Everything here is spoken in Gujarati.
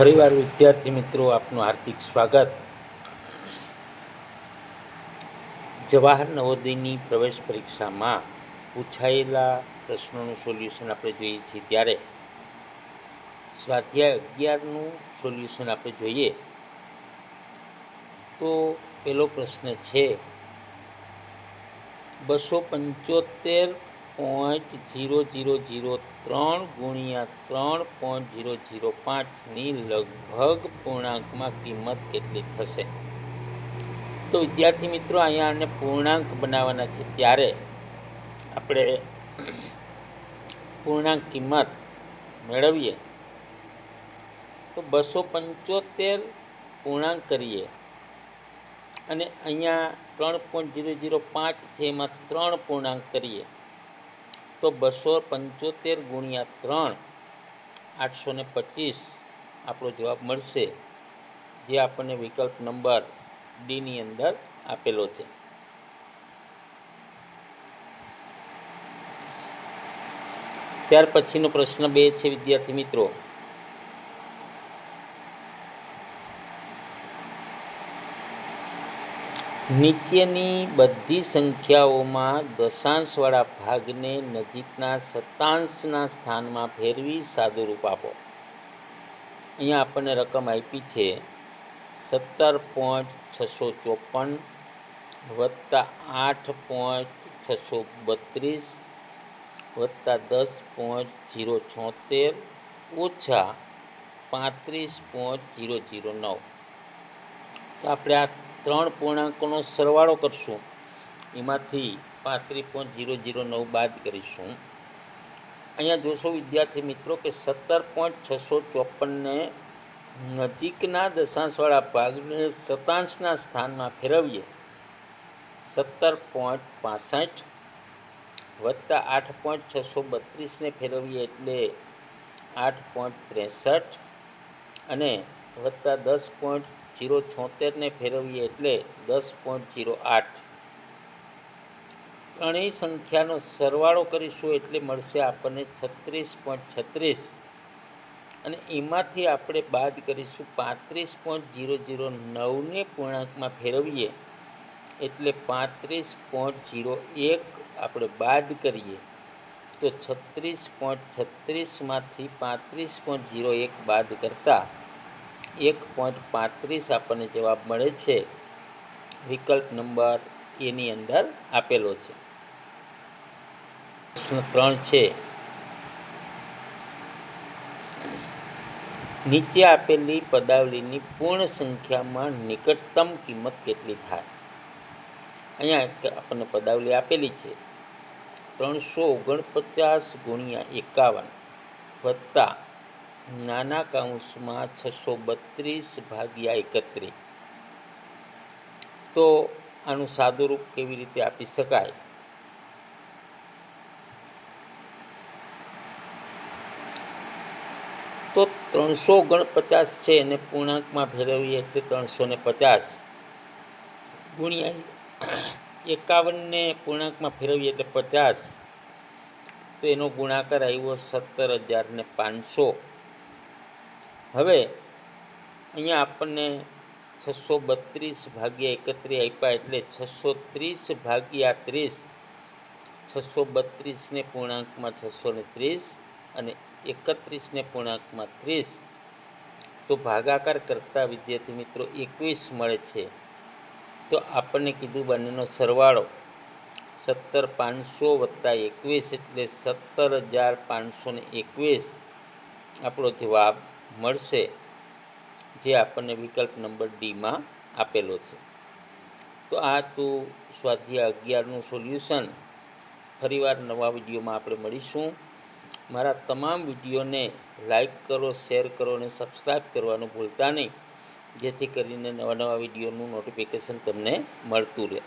ફરીવાર વિદ્યાર્થી મિત્રો, આપનું હાર્દિક સ્વાગત. જવાહર નવોદયની પ્રવેશ પરીક્ષામાં પૂછાયેલા પ્રશ્નોનું સોલ્યુશન આપણે જોઈએ છીએ ત્યારે. સ્વાધ્યાય અગિયારનું સોલ્યુશન આપણે જોઈએ. તો પેલો પ્રશ્ન છે, બસો પંચોતેર પોઈન્ટ જીરો જીરો જીરો ત્રણ ગુણ્યા ત્રણ પોઈન્ટ ઝીરો ઝીરો પાંચની લગભગ પૂર્ણાંકમાં કિંમત કેટલી થશે? તો વિદ્યાર્થી મિત્રો, અહીંયા આને પૂર્ણાંક બનાવવાના છે. ત્યારે આપણે પૂર્ણાંક કિંમત મેળવીએ. તો બસો પંચોતેર પૂર્ણાંક કરીએ. અને અહીંયા ત્રણ પોઈન્ટ ઝીરો ઝીરો પાંચ છે, એમાં ત્રણ પૂર્ણાંક કરીએ. તો બસો પંચોતેર ગુણ્યા ત્રણ, આઠસો ને પચીસ આપણો જવાબ મળશે, જે આપણને વિકલ્પ નંબર ડીની અંદર આપેલો છે. ત્યાર પછીનો પ્રશ્ન બે છે, વિદ્યાર્થી મિત્રો. નીચેની બધી સંખ્યાઓમાં દશાંશવાળા ભાગને નજીકના સત્તાંશના સ્થાનમાં ફેરવી સાદુરૂપ આપો. અહીંયા આપણને રકમ આપી છે સત્તર પોઈન્ટ છસો ચોપન વત્તા આઠ પોઈન્ટ છસો બત્રીસ વત્તા દસ પોઈન્ટ જીરો છોતેર ઓછા પાંત્રીસ પોઈન્ટ જીરો જીરો નવ. તો આપણે આ ત્રણ પૂર્ણાંકોનો સરવાળો કરશું. એમાંથી પાંત્રીસ પોઈન્ટ જીરો જીરો નવ બાદ કરીશું. અહીંયા જોશો વિદ્યાર્થી મિત્રો કે સત્તર પોઈન્ટ છસો ચોપનને નજીકના દશાંશવાળા ભાગને શતાંશના સ્થાનમાં ફેરવીએ. સત્તર પોઈન્ટ પાસઠ વત્તા આઠ પોઈન્ટ છસો બત્રીસને ફેરવીએ એટલે આઠ પોઈન્ટ ત્રેસઠ અને વત્તા દસ પોઈન્ટ જીરો છોતેરને ફેરવીએ એટલે દસ પોઈન્ટ જીરો આઠ. ત્રણેય સંખ્યાનો સરવાળો કરીશું એટલે મળશે આપણને છત્રીસ પોઈન્ટ છત્રીસ. અને એમાંથી આપણે બાદ કરીશું પાંત્રીસ પોઈન્ટ જીરો જીરો નવને પૂર્ણાંકમાં ફેરવીએ એટલે પાંત્રીસ પોઈન્ટ જીરો એક આપણે બાદ કરીએ. તો છત્રીસ પોઈન્ટ છત્રીસમાંથી પાંત્રીસ પોઈન્ટ જીરો એક બાદ કરતાં એક પોઈન્ટ પાંત્રીસ આપણને જવાબ મળે છે. વિકલ્પ નંબર એની અંદર આપેલો છે. પ્રશ્ન ત્રણ છે. નીચે આપેલી પદાવલીની પૂર્ણ સંખ્યામાં નિકટતમ કિંમત કેટલી થાય? અહીંયા આપણને પદાવલી આપેલી છે. ત્રણસો ઓગણપચાસ ગુણ્યા એકાવન વત્તા નાના કાઉન્સમાં છસો બત્રીસ ભાગ્યા એકત્રીસ તો આનું સાદુરૂપ કેવી રીતે આપી શકાય? તો ત્રણસો ઓગણપચાસ છે એને પૂર્ણાંકમાં ફેરવીએ એટલે ત્રણસો ને પચાસ. ગુણ્યા એકાવનને પૂર્ણાંકમાં ફેરવીએ એટલે પચાસ. તો એનો ગુણાકાર આવ્યો સત્તર હજાર ને પાંચસો. હવે અહીંયા આપણને છસો બત્રીસ ભાગ્યા એકત્રીસ આપ્યા એટલે છસો ત્રીસ ભાગ્યા ત્રીસ. છસો બત્રીસને પૂર્ણાંકમાં છસો ને ત્રીસ અને એકત્રીસને પૂર્ણાંકમાં ત્રીસ. તો ભાગાકાર કરતા વિદ્યાર્થી મિત્રો એકવીસ મળે છે. તો આપણને કીધું બંનેનો સરવાળો સત્તર પાંચસો વત્તા એકવીસ એટલે સત્તર હજાર પાંચસો એકવીસ. આપણો જવાબ મળશે જે આપણને વિકલ્પ નંબર ડીમાં આપેલો છે. તો આ તું સ્વાધ્યાય અગિયારનું સોલ્યુશન. ફરીવાર નવા વિડીયોમાં આપણે મળીશું. મારા તમામ વિડીયોને લાઈક કરો, શેર કરો અને સબસ્ક્રાઈબ કરવાનું ભૂલતા નહીં. જેથી કરીને નવા નવા વિડીયોનું નોટિફિકેશન તમને મળતું રહે.